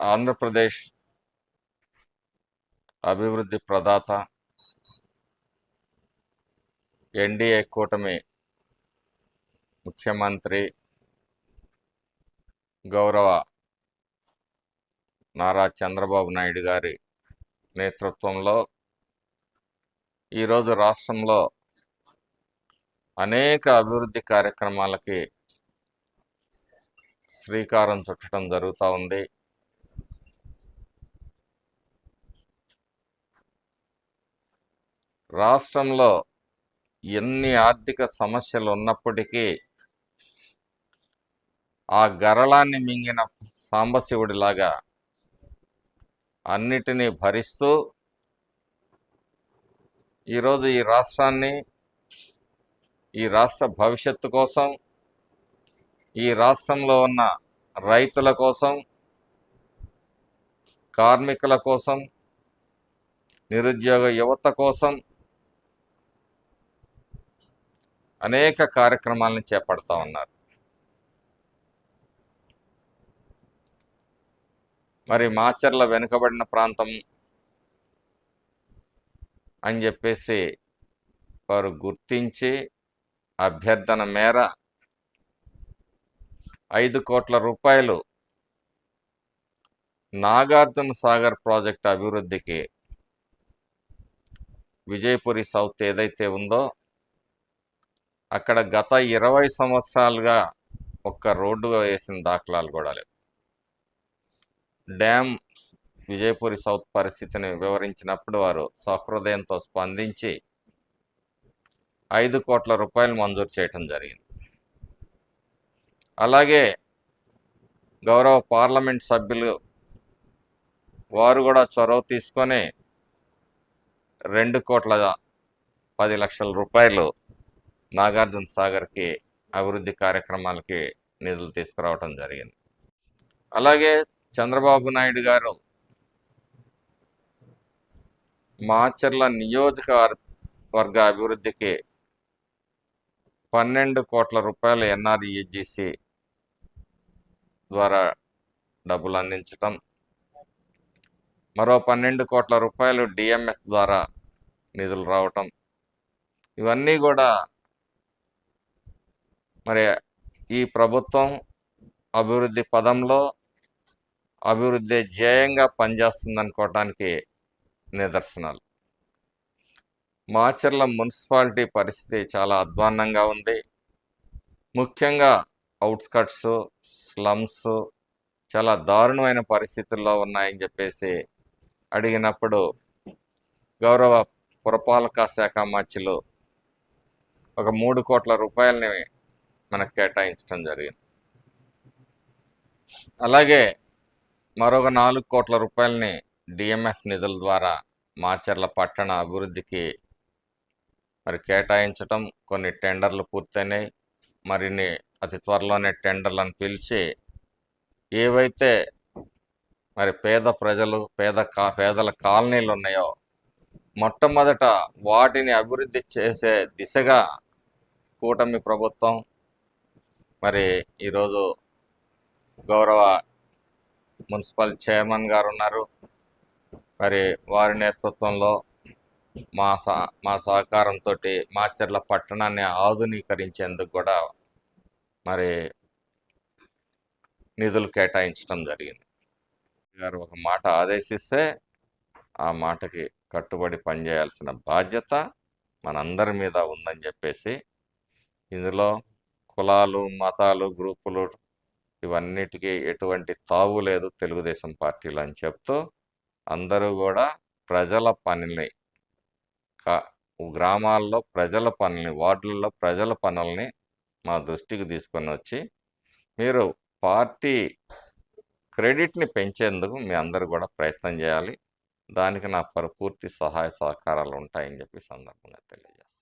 ఆంధ్రప్రదేశ్ అభివృద్ధి ప్రదాత ఎన్డీఏ కూటమి ముఖ్యమంత్రి గౌరవ నారా చంద్రబాబు నాయుడు గారి నేతృత్వంలో ఈరోజు రాష్ట్రంలో అనేక అభివృద్ధి కార్యక్రమాలకి శ్రీకారం చుట్టడం జరుగుతూ ఉంది. రాష్ట్రంలో ఎన్ని ఆర్థిక సమస్యలు ఉన్నప్పటికీ ఆ గరళాన్ని మింగిన సాంబశివుడిలాగా అన్నిటినీ భరిస్తూ ఈరోజు ఈ రాష్ట్రాన్ని ఈ రాష్ట్ర భవిష్యత్తు కోసం ఈ రాష్ట్రంలో ఉన్న రైతుల కోసం కార్మికుల కోసం నిరుద్యోగ యువత కోసం అనేక కార్యక్రమాలను చేపడతా ఉన్నారు. మరి మాచర్ల వెనుకబడిన ప్రాంతం అని చెప్పేసి వారు గుర్తించి అభ్యర్థన మేర ఐదు కోట్ల రూపాయలు నాగార్జున సాగర్ ప్రాజెక్టు అభివృద్ధికి విజయపురి సౌత్ ఏదైతే ఉందో అక్కడ గత ఇరవై సంవత్సరాలుగా ఒక్క రోడ్డు వేసిన దాఖలాలు కూడా లేవు. డ్యామ్ విజయపురి సౌత్ పరిస్థితిని వివరించినప్పుడు వారు సహృదయంతో స్పందించి ఐదు కోట్ల రూపాయలు మంజూరు చేయటం జరిగింది. అలాగే గౌరవ పార్లమెంట్ సభ్యులు వారు కూడా చొరవ తీసుకొని రెండు కోట్ల పది లక్షల రూపాయలు నాగార్జున సాగర్కి అభివృద్ధి కార్యక్రమాలకి నిధులు తీసుకురావటం జరిగింది. అలాగే చంద్రబాబు నాయుడు గారు మాచర్ల నియోజకవర్గ అభివృద్ధికి పన్నెండు కోట్ల రూపాయలు ఎన్ఆర్ఈజీసీ ద్వారా డబ్బులు అందించటం మరో పన్నెండు కోట్ల రూపాయలు డిఎంఎస్ ద్వారా నిధులు రావటం ఇవన్నీ కూడా మరి ఈ ప్రభుత్వం అభివృద్ధి పదంలో అభివృద్ధి ధ్యేయంగా పనిచేస్తుంది అనుకోవటానికి నిదర్శనాలు. మాచర్ల మున్సిపాలిటీ పరిస్థితి చాలా అధ్వాన్నంగా ఉంది. ముఖ్యంగా అవుట్స్కట్స్ స్లమ్స్ చాలా దారుణమైన పరిస్థితుల్లో ఉన్నాయని చెప్పేసి అడిగినప్పుడు గౌరవ పురపాలక శాఖ మధ్యలో ఒక మూడు కోట్ల రూపాయలని మనకు కేటాయించడం జరిగింది. అలాగే మరొక నాలుగు కోట్ల రూపాయలని డిఎంఎఫ్ నిధుల ద్వారా మాచర్ల పట్టణ అభివృద్ధికి మరి కేటాయించటం కొన్ని టెండర్లు పూర్తయినాయి. మరిన్ని అతి త్వరలోనే టెండర్లను పిలిచి ఏవైతే మరి పేద ప్రజలు పేద కా పేదల కాలనీలు ఉన్నాయో మొట్టమొదట వాటిని అభివృద్ధి చేసే దిశగా కూటమి ప్రభుత్వం మరి ఈరోజు గౌరవ మున్సిపల్ చైర్మన్ గారు ఉన్నారు మరి వారి నేతృత్వంలో మా సహ మా సహకారంతో మాచర్ల పట్టణాన్ని ఆధునీకరించేందుకు కూడా మరి నిధులు కేటాయించడం జరిగింది. గారు ఒక మాట ఆదేశిస్తే ఆ మాటకి కట్టుబడి పనిచేయాల్సిన బాధ్యత మనందరి మీద ఉందని చెప్పేసి ఇందులో కులాలు మతాలు గ్రూపులు ఇవన్నిటికీ ఎటువంటి తావు లేదు తెలుగుదేశం పార్టీలు అని చెప్తూ అందరూ కూడా ప్రజల పనిని కా గ్రామాల్లో ప్రజల పనుల్ని వార్డులలో ప్రజల పనుల్ని మా దృష్టికి తీసుకొని వచ్చి మీరు పార్టీ క్రెడిట్ని పెంచేందుకు మీ అందరూ కూడా ప్రయత్నం చేయాలి. దానికి నా పరిపూర్తి సహాయ సహకారాలు ఉంటాయని చెప్పి సందర్భంగా తెలియజేస్తాను